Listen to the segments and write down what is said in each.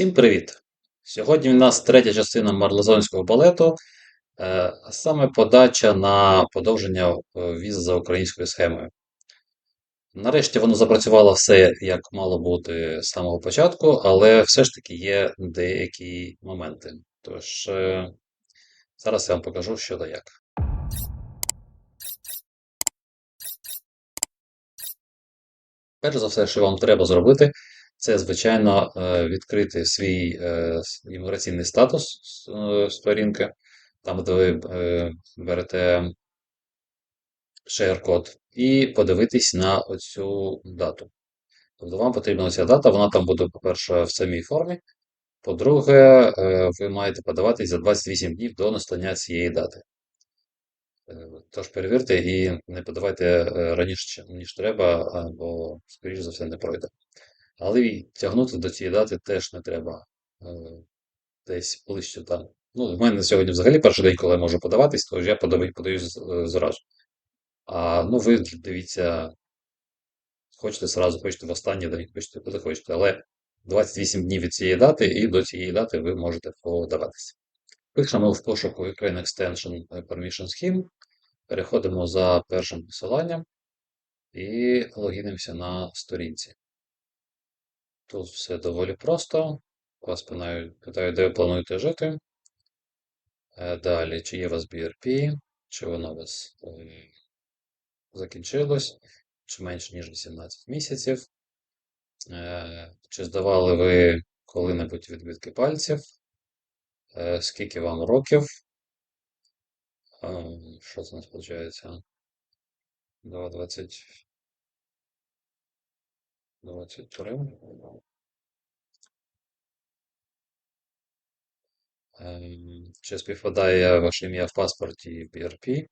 Всім привіт! Сьогодні в нас третя частина марлезонського балету, е, а саме подача на подовження е, віз за українською схемою. Нарешті воно запрацювало все як мало бути з самого початку, але все ж таки є деякі моменти. Тож, е, зараз я вам покажу, що да як. Перш за все, що вам треба зробити, це, звичайно, е, відкрити свій е, імміграційний статус е, сторінки, там, де ви берете share-код, і подивитись на оцю дату. Тобто вам потрібна ця дата, вона там буде, по-перше, в самій формі. По-друге, ви маєте подаватись за 28 днів до настання цієї дати. Тож перевірте і не подавайте раніше, ніж треба, або, скоріш за все, не пройде. Але й тягнути до цієї дати теж не треба е, десь ближче там. Ну, в мене сьогодні взагалі перший день, коли я можу подаватись, тож я подаю, подаю е, зразу. А ну ви дивіться, хочете зразу, хочете в останній день, хочете коли хочете. Але 28 днів від цієї дати, і до цієї дати ви можете подаватися. Пишемо в пошуку Ukraine Extension Permission Scheme, переходимо за першим посиланням і логінимося на сторінці. Тут все доволі просто. Вас питають, де ви плануєте жити. Е, Далі, чи є у вас BRP, чи воно у вас е, закінчилось, чи менше, ніж 18 місяців. Е, Чи здавали ви коли-небудь відбитки пальців? Скільки вам років? Е, Що це у нас виходить? 2, 20, 23. Ем, Чи співпадає ваше ім'я в паспорті і BRP?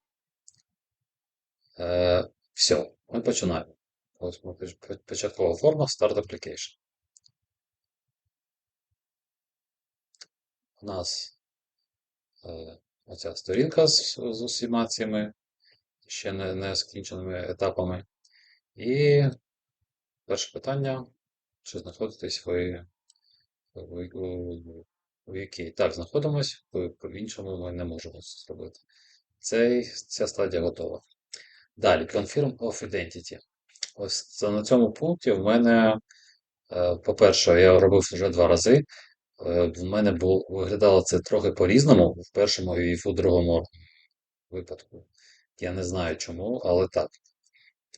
Е, все, ми починаємо. Ось початкова форма Start Application. У нас е, оця сторінка з, з усіма цими ще не, не скінченими етапами. І перше питання: чи знаходитесь ви в, у, у якій? Так, знаходимось, в, в іншому ми не можемо це зробити. Цей, ця стадія готова. Далі, Confirm of Identity. Ось на цьому пункті в мене, е, по-перше, я робив вже два рази. Е, В мене бу- виглядало це трохи по-різному в першому і в другому випадку. Я не знаю чому, але так.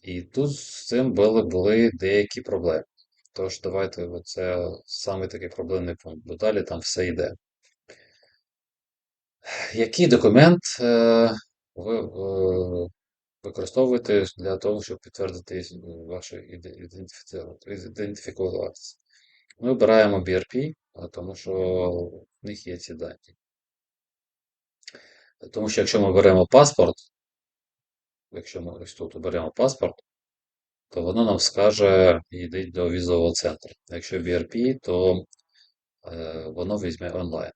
І тут з цим були, були деякі проблеми. Тож давайте це саме такий проблемний пункт, бо далі там все йде. Який документ е, ви е, використовуєте для того, щоб підтвердити ваше ідентифікуватися? Ми обираємо BRP, тому що в них є ці дані. Тому що якщо ми беремо паспорт, якщо ми ось тут оберемо паспорт, то воно нам скаже, йдіть до візового центру. Якщо BRP, то е, воно візьме онлайн.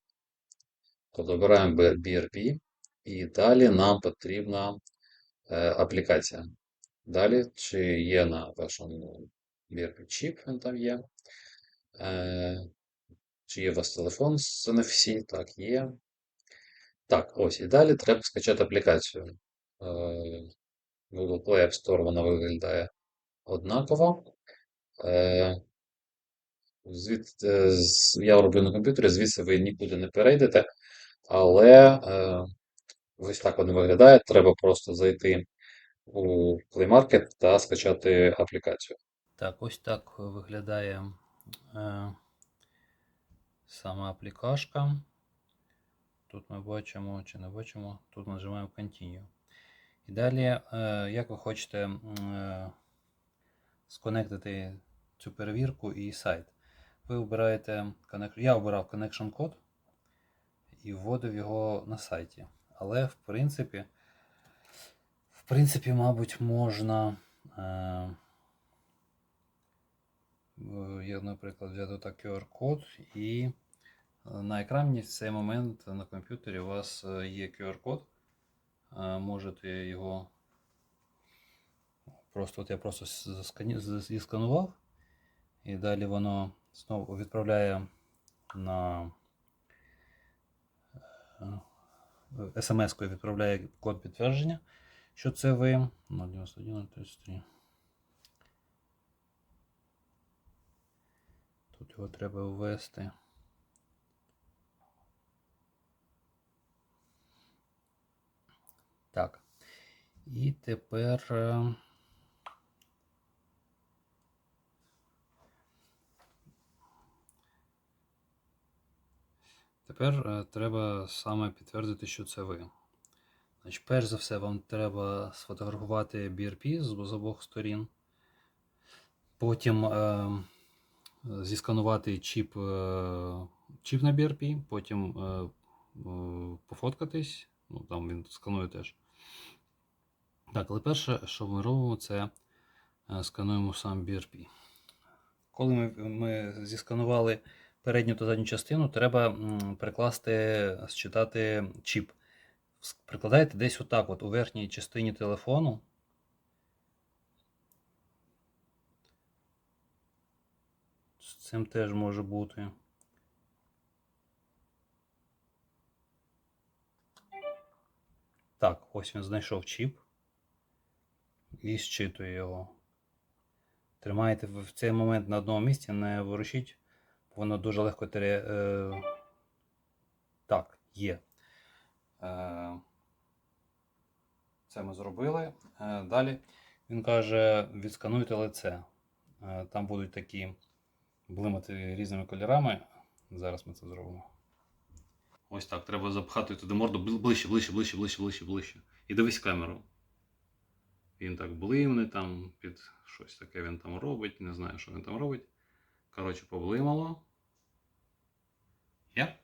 Тобто обираємо BRP, і далі нам потрібна е, аплікація. Далі, чи є на вашому BRP чіп, він там є. Е, чи є у вас телефон з NFC? Так, є. Так, ось і далі треба скачати аплікацію. Е, Google Play App Store вона виглядає однаково. Е, Звід, е, з- я роблю на комп'ютері, звідси ви нікуди не перейдете, але е, ось так воно виглядає. Треба просто зайти у Play Market та скачати аплікацію. Так, ось так виглядає е, сама аплікашка. Тут ми бачимо чи не бачимо, тут нажимаємо Continue. І далі, е, як ви хочете е, сконектити цю перевірку і сайт. Ви обираєте Я обирав Connection Code і вводив його на сайті. Але в принципі, в принципі, мабуть, можна. Е, Я, наприклад, взяти так QR-код, і на екрані в цей момент на комп'ютері у вас є QR-код. Е, Можете його. Просто от я просто з- зісканував, і далі воно знову відправляє на смс-кою відправляє код підтвердження, що це ви. 091 33. Тут його треба ввести. Так. І тепер. е, Тепер е, треба саме підтвердити, що це ви. Значить, перш за все, вам треба сфотографувати BRP з, обох сторін. Потім е, зісканувати чіп, е, чіп на BRP, потім е, е, пофоткатись. Ну, там він сканує теж. Так, але перше, що ми робимо, це е, скануємо сам BRP. Коли ми, ми зісканували передню та задню частину, треба прикласти, считати чіп. Прикладаєте десь отак, от у верхній частині телефону. З цим теж може бути. Так, ось він знайшов чіп і зчитує його. Тримаєте в в цей момент на одному місці, не ворушіть, бо воно дуже легко тере. Е... Так, є. Е... Це ми зробили. Е... Далі він каже: відскануйте лице. Е... Там будуть такі блимати різними кольорами. Зараз ми це зробимо. Ось так. Треба запхати туди морду ближче, ближче, ближче, ближче, ближче, ближче. І дивись камеру. Він так блимне, там під щось таке він там робить. Не знаю, що він там робить. Коротше, поблимало. Є?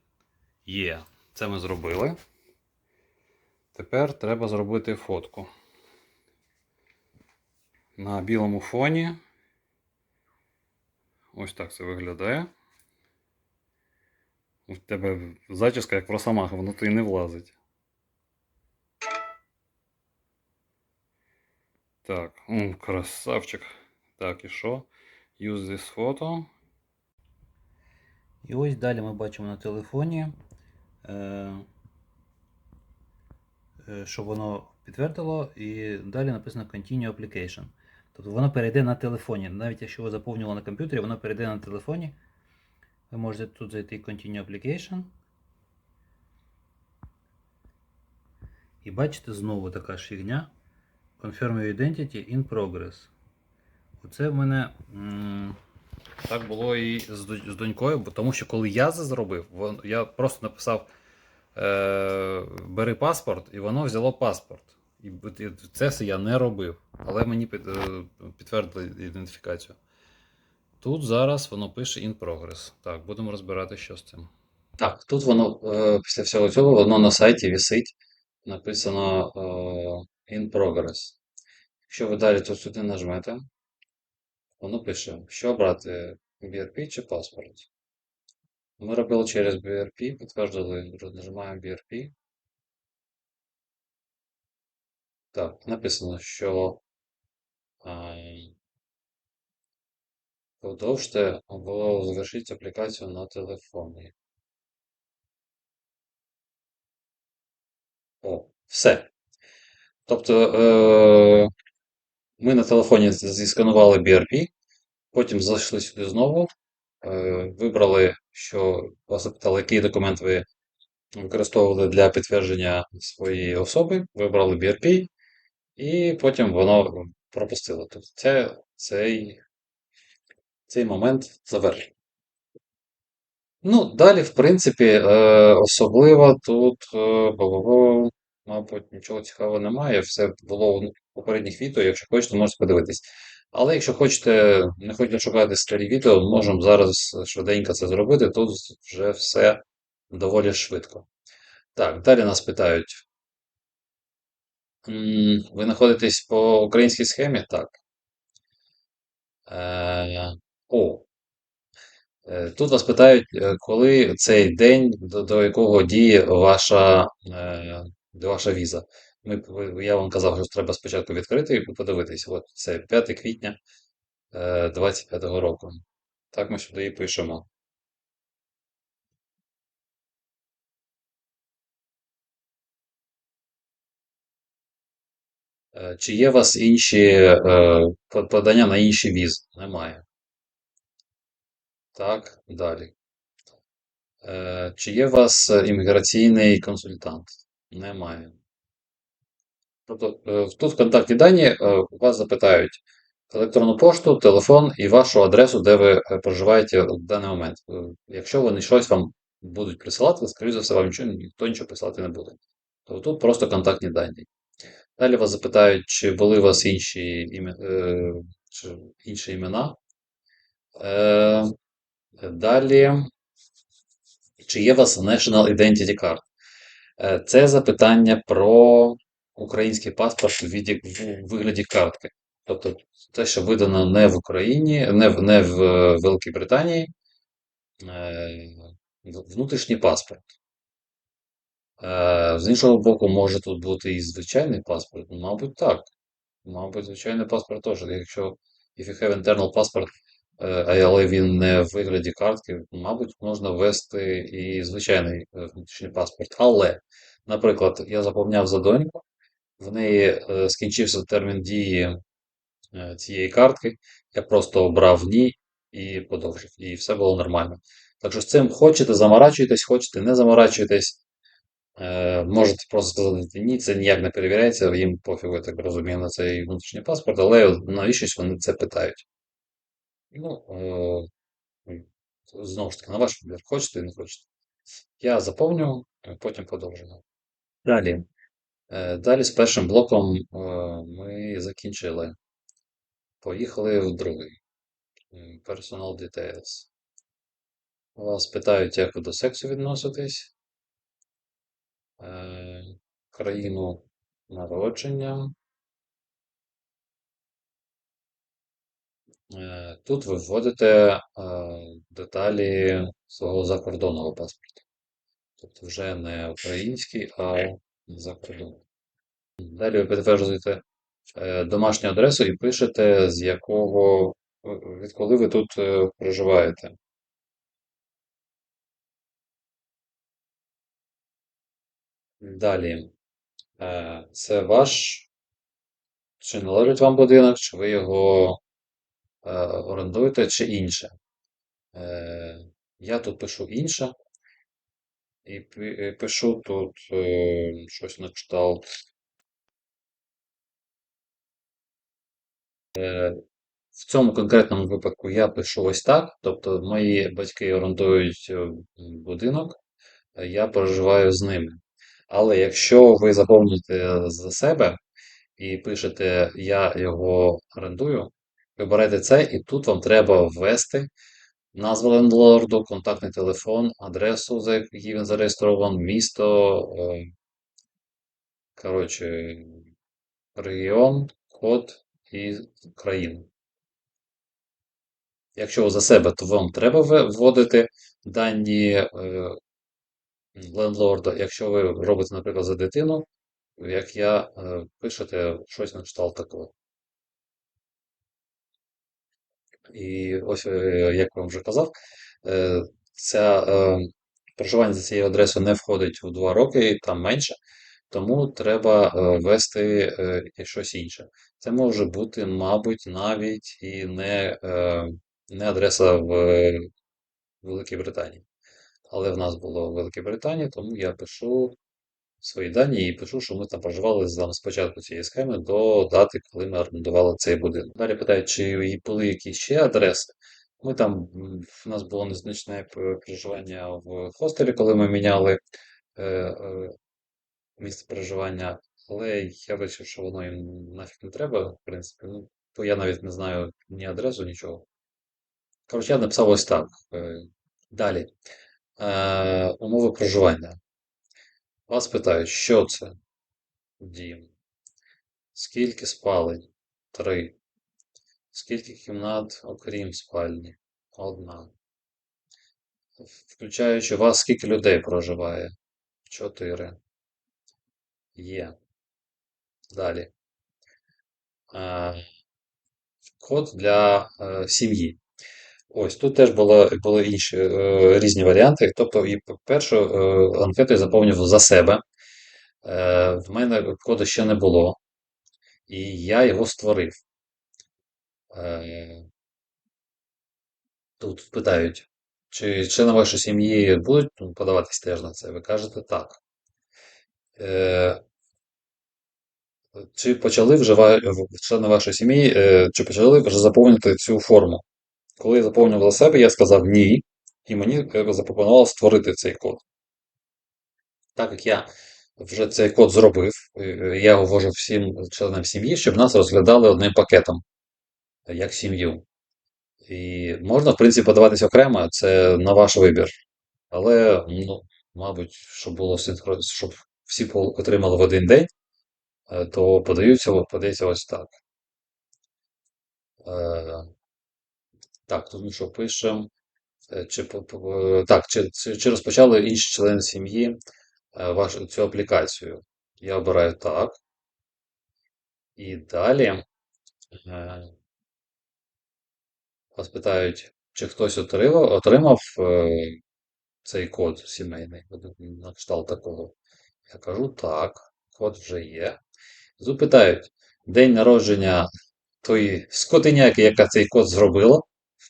Є. Це ми зробили. Тепер треба зробити фотку. На білому фоні. Ось так це виглядає. У тебе зачіска як в росомаха, внутрі не влазить. Так, м, красавчик. Так, і що? Use this photo. І ось далі ми бачимо на телефоні, е, е, що воно підтвердило, і далі написано Continue Application. Тобто воно перейде на телефоні. Навіть якщо ви заповнювали на комп'ютері, воно перейде на телефоні. Ви можете тут зайти Continue Application. І бачите знову така ж. Confirm your identity in progress. Оце в мене м, так було і з, з донькою, бо тому що коли я це зробив, вон- я просто написав е, бери паспорт, і воно взяло паспорт. І і це все я не робив. Але мені під, е, підтвердили ідентифікацію. Тут зараз воно пише in progress. Так, будемо розбирати, що з цим. Так, тут воно е, після всього цього воно на сайті висить. Написано е, in progress. Якщо ви далі тут сюди нажмете, воно пише, що обрати BRP чи паспорт. Ми робили через BRP, підтвердили, нажимаємо BRP. Так, написано, що е, продовжте або завершіть аплікацію на телефоні. О, все. Тобто е, ми на телефоні зісканували BRP, потім зайшли сюди знову, е, вибрали, що вас запитали, який документ ви використовували для підтвердження своєї особи, вибрали BRP, і потім воно пропустило. Тобто це, цей, цей момент завершено. Ну, далі, в принципі, е, особливо тут, е, мабуть, нічого цікавого немає. Все було в попередніх відео. Якщо хочете, можете подивитись. Але якщо хочете, не хочете шукати старі відео, можемо зараз швиденько це зробити. Тут вже все доволі швидко. Так, далі нас питають. Ви знаходитесь по українській схемі? Так. О. Е, тут вас питають, е, коли цей день, до якого діє ваша е, ваша віза. Ми, Я вам казав, що треба спочатку відкрити і подивитися. От Це 5 квітня 25-го року. Так ми сюди і пишемо. Чи є у вас інші подання на інші візи? Немає. Так, далі. Е, Чи є у вас е, імміграційний консультант? Немає. Тобто е, тут контактні дані е, у вас запитають електронну пошту, телефон і вашу адресу, де ви е, проживаєте в даний момент. Е, Якщо вони щось вам будуть присилати, скоріш за все, вам нічого, ніхто нічого присилати не буде. Тобто тут просто контактні дані. Далі вас запитають, чи були у вас інші, іме- е, чи інші імена. Е, Далі, чи є у вас National Identity Card? Е, Це запитання про український паспорт у вигляді картки. Тобто те, що видано не в Україні, не в, не в е, Великій Британії, е, внутрішній паспорт. З іншого боку, може тут бути і звичайний паспорт. Мабуть, так. Мабуть, звичайний паспорт теж. Якщо if you have internal а- але він не в вигляді картки, мабуть, можна ввести і звичайний е, внутрішній паспорт. Але, наприклад, я заповняв за доньку, в неї е, скінчився термін дії е, цієї картки, я просто обрав ні і подовжив, і все було нормально. Так що з цим хочете, заморачуєтесь, хочете, не заморачуєтесь. Е, Можете просто сказати ні, це ніяк не перевіряється, їм пофігу, я так розумію, на цей внутрішній паспорт, але навіщось вони це питають. Ну, е, знову ж таки, на ваш вибір, хочете, і не хочете. Я заповню, е, потім продовжимо. Далі. Е, Далі з першим блоком е, ми закінчили. Поїхали в другий. Personal Details. Вас питають, як ви до сексу відноситесь. Е, Країну народження. Тут ви вводите е, деталі свого закордонного паспорта. Тобто вже не український, а закордонний. Далі ви підтверджуєте е, домашню адресу і пишете, з якого, е, відколи ви тут е, проживаєте. Далі. Е, Це ваш, чи належить вам будинок, чи ви його е, орендуєте, чи інше. Е, Я тут пишу інше. І е, пишу тут щось на кшталт. В цьому конкретному випадку я пишу ось так. Тобто мої батьки орендують будинок, я проживаю з ними. Але якщо ви заповнюєте за себе і пишете Я його орендую, вибираєте це, і тут вам треба ввести назву лендлорду, контактний телефон, адресу, за який він зареєстрований, місто, е, коротше, регіон, код і країну. Якщо за себе, то вам треба вводити дані е, лендлорда. Якщо ви робите, наприклад, за дитину, як я, е, пишете щось на кшталт такого. І ось, е, як я вже казав, е, ця, е, проживання за цією адресою не входить у 2 роки, там менше, тому треба ввести щось інше. Це може бути, мабуть, навіть і не, не адреса в Великій Британії. Але в нас було в Великій Британії, тому я пишу свої дані і пишу, що ми там проживали з спочатку цієї схеми до дати, коли ми орендували цей будинок. Далі питають, чи були якісь ще адреси. Ми там, в нас було незначне проживання в хостелі, коли ми міняли е, е, місце проживання, але я вирішив, що воно їм нафіг не треба, в принципі. Ну, бо я навіть не знаю ні адресу, нічого. Коротше, я написав ось так. Е, Далі. Е, Умови проживання. Вас питають, що це дім? Скільки спалень? Три. Скільки кімнат, окрім спальні? Одна. Включаючи вас, скільки людей проживає? Чотири. Є. Далі. Е, Код для е, сім'ї. Ось тут теж було, були інші е, різні варіанти. Тобто, і першу е, анкету я заповнив за себе. Е, в мене коду ще не було. і я його створив. Е, Тут питають, чи члени вашої сім'ї будуть подаватись теж на це? Ви кажете так. Е, Чи почали вже члени вашої сім'ї, е, чи почали вже заповнювати цю форму? Коли я заповнював для себе, я сказав ні, і мені е, запропонувало створити цей код. Так як я вже цей код зробив, е, я його всім членам сім'ї, щоб нас розглядали одним пакетом, е, як сім'ю. І можна, в принципі, подаватися окремо, це на ваш вибір. Але, ну, мабуть, щоб було щоб всі отримали в один день, е, то подаються, подається ось так. Так, тут ми що пишемо. Е, Чи, е, так, чи, чи, розпочали інші члени сім'ї е, вашу цю аплікацію? Я обираю так. І далі вас питають, чи хтось отримав, отримав цей код сімейний, на кшталт такого. Я кажу так, код вже є. Запитають, день народження тої скотиняки, яка цей код зробила,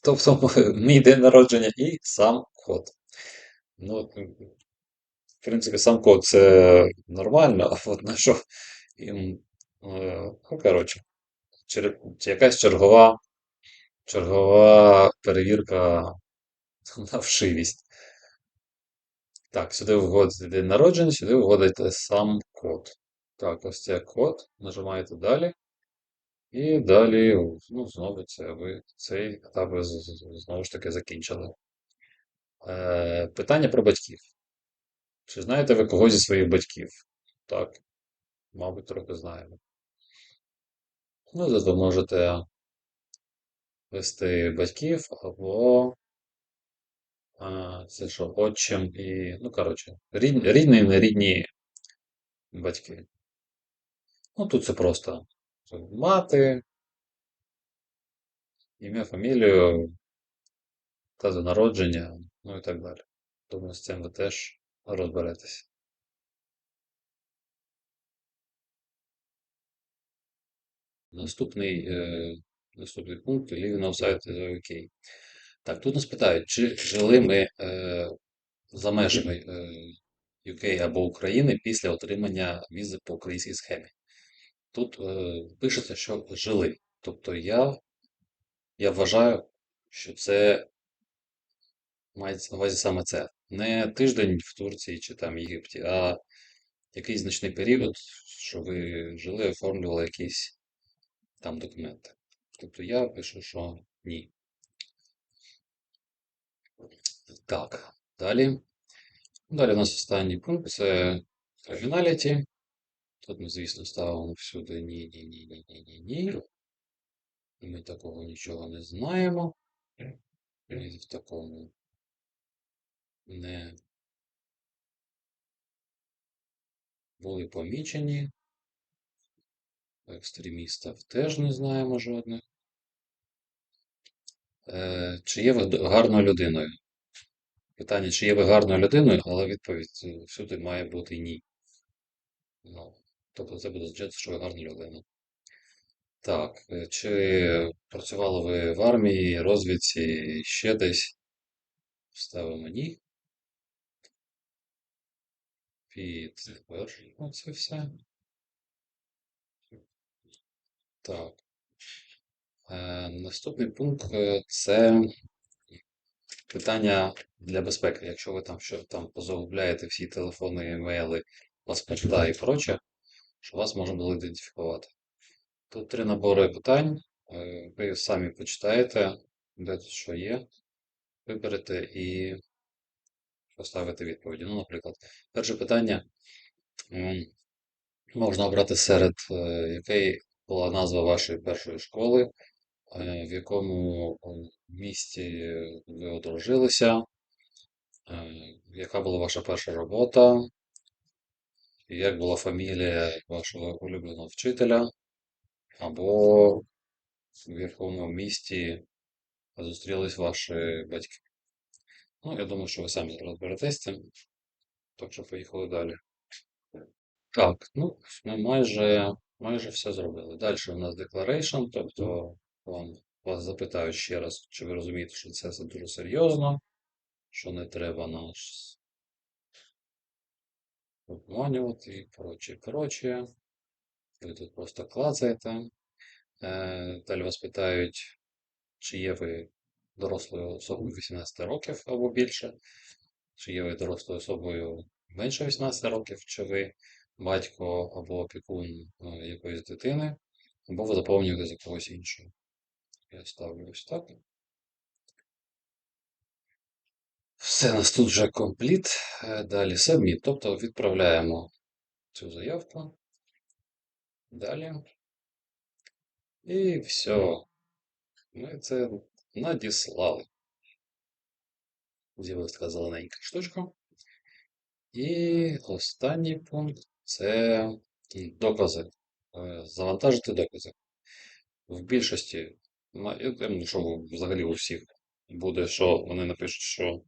тобто мій день народження і сам код. Ну, в принципі, сам код це нормально, а от на що їм, е, ну, коротше, якась чергова, чергова перевірка на вшивість. Так, сюди вводите день народження, сюди вводите сам код. Так, ось це код, нажимаєте далі. І далі, ну, знову це ви цей етап ви знову ж таки закінчили. Е, питання про батьків. Чи знаєте ви когось зі своїх батьків? Так, мабуть, трохи знаємо. Ну, зато можете вести батьків або а, це що, отчим і, ну, коротше, рід, рідні і нерідні батьки. Ну, тут це просто мати, ім'я, фамілію, дату народження, ну і так далі. Думаю, з цим ви теж розберетесь. Наступний, е, наступний пункт Living outside the UK. Так, тут нас питають, чи жили ми е, за межами е, UK або України після отримання візи по українській схемі. Тут е, пишеться, що жили. Тобто я, я вважаю, що це мається на увазі саме це. Не тиждень в Турції чи там Єгипті, а якийсь значний період, що ви жили, оформлювали якісь там документи. Тобто я пишу, що ні. Так, далі. Далі у нас останній пункт це терміналіті. Тут ми, звісно, ставимо всюди ні, ні, ні, ні, ні, ні, ні. Ми такого нічого не знаємо. Ми в такому не були помічені. Екстремістів теж не знаємо жодних. Е, Чи є ви гарною людиною? Питання, чи є ви гарною людиною, але відповідь всюди має бути ні. Ну, тобто це буде означати, що ви гарна людина. Так, е, чи працювали ви в армії, розвідці, ще десь? Ставимо ні. Підтверджуємо це все. Так. Е, наступний пункт е, це питання для безпеки. Якщо ви там що там позагубляєте всі телефони, емейли, паспорта і проче, що вас можна було ідентифікувати. Тут три набори питань. Е, Ви самі почитаєте, де тут що є, виберете і поставите відповіді. Ну, наприклад, перше питання можна обрати серед е, якої була назва вашої першої школи, е, в якому місті ви одружилися, яка була ваша перша робота, як була фамілія вашого улюбленого вчителя, або в якому місті зустрілись ваші батьки. Ну, я думаю, що ви самі розберетесь цим. Так що поїхали далі. Так, ну, ми майже, майже все зробили. Далі у нас declaration, тобто вам, вас запитають ще раз, чи ви розумієте, що це все дуже серйозно, що не треба нас обманювати і прочее, прочее. Ви тут просто клацаєте. Е, Далі вас питають, чи є ви дорослою особою 18 років або більше, чи є ви дорослою особою менше 18 років, чи ви батько або опікун е, якоїсь дитини, або ви заповнюєте за когось іншого. Я ставлю ось так. Все, нас тут вже компліт. Е, Далі submit, тобто відправляємо цю заявку. Далі. І все. Ми це надіслали. З'явилася така зелененька штучка. І останній пункт це докази. Е, Завантажити докази. В більшості, що взагалі у всіх буде, що вони напишуть, що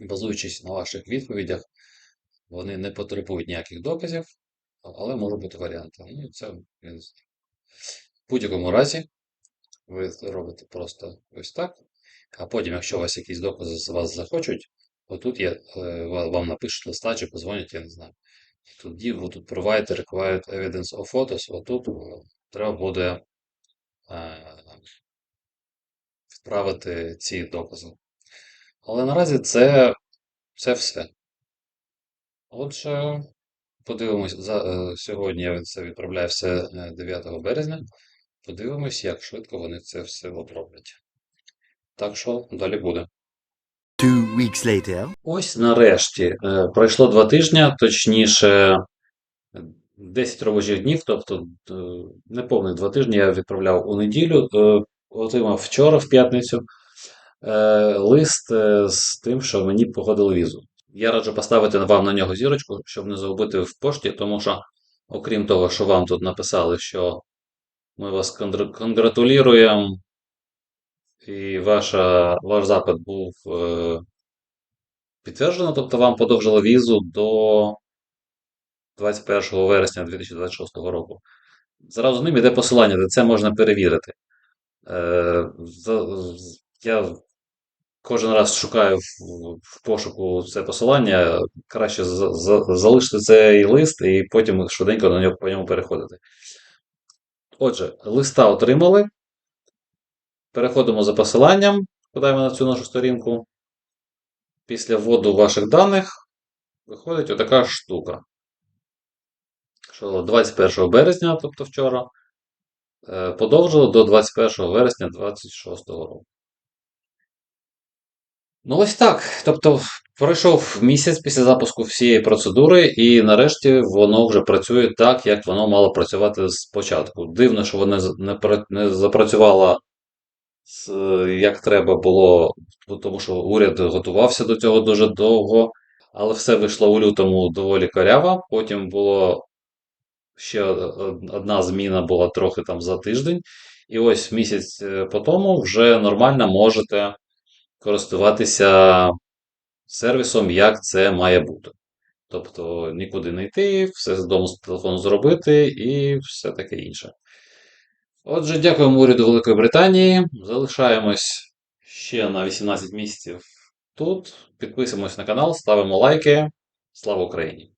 базуючись на ваших відповідях, вони не потребують ніяких доказів, але можуть бути варіанти. Ну, це я знаю. В будь-якому разі ви робите просто ось так. А потім, якщо у вас якісь докази з вас захочуть, отут є, е, вам напишуть листа чи позвонять, я не знаю. Тоді ви тут provide required evidence of photos, отут е, треба буде е, відправити ці докази. Але наразі це, це все. Отже, подивимось, за, е, сьогодні я це відправляю все е, 9 березня. Подивимось, як швидко вони це все оброблять. Так що далі буде. Two weeks later. Ось нарешті е, пройшло два тижні, точніше 10 робочих днів, тобто е, неповних два тижні я відправляв у неділю, е, отримав вчора в п'ятницю е, лист е, з тим, що мені погодили візу. Я раджу поставити вам на нього зірочку, щоб не загубити в пошті, тому що, окрім того, що вам тут написали, що ми вас конгр- конгратулюємо, і ваша, ваш запит був е, підтверджено, тобто вам подовжили візу до 21 вересня 2026 року. Зразу з ним іде посилання, де це можна перевірити. Е, я кожен раз шукаю в, пошуку це посилання. Краще за- за- залишити цей лист і потім швиденько на нього по ньому переходити. Отже, листа отримали. Переходимо за посиланням, подаємо на цю нашу сторінку. Після вводу ваших даних виходить отака штука. Що 21 березня, тобто вчора, е, подовжило до 21 вересня 2026 року. Ну, ось так. Тобто, пройшов місяць після запуску всієї процедури, і нарешті воно вже працює так, як воно мало працювати спочатку. Дивно, що воно не, пра- не запрацювало як треба було, тому що уряд готувався до цього дуже довго, але все вийшло у лютому доволі коряво. Потім було ще одна зміна була трохи там за тиждень. І ось місяць е, по тому вже нормально можете користуватися сервісом, як це має бути. Тобто нікуди не йти, все з дому з телефону зробити і все таке інше. Отже, дякуємо уряду Великої Британії. Залишаємось ще на 18 місяців тут. Підписуємось на канал, ставимо лайки. Слава Україні!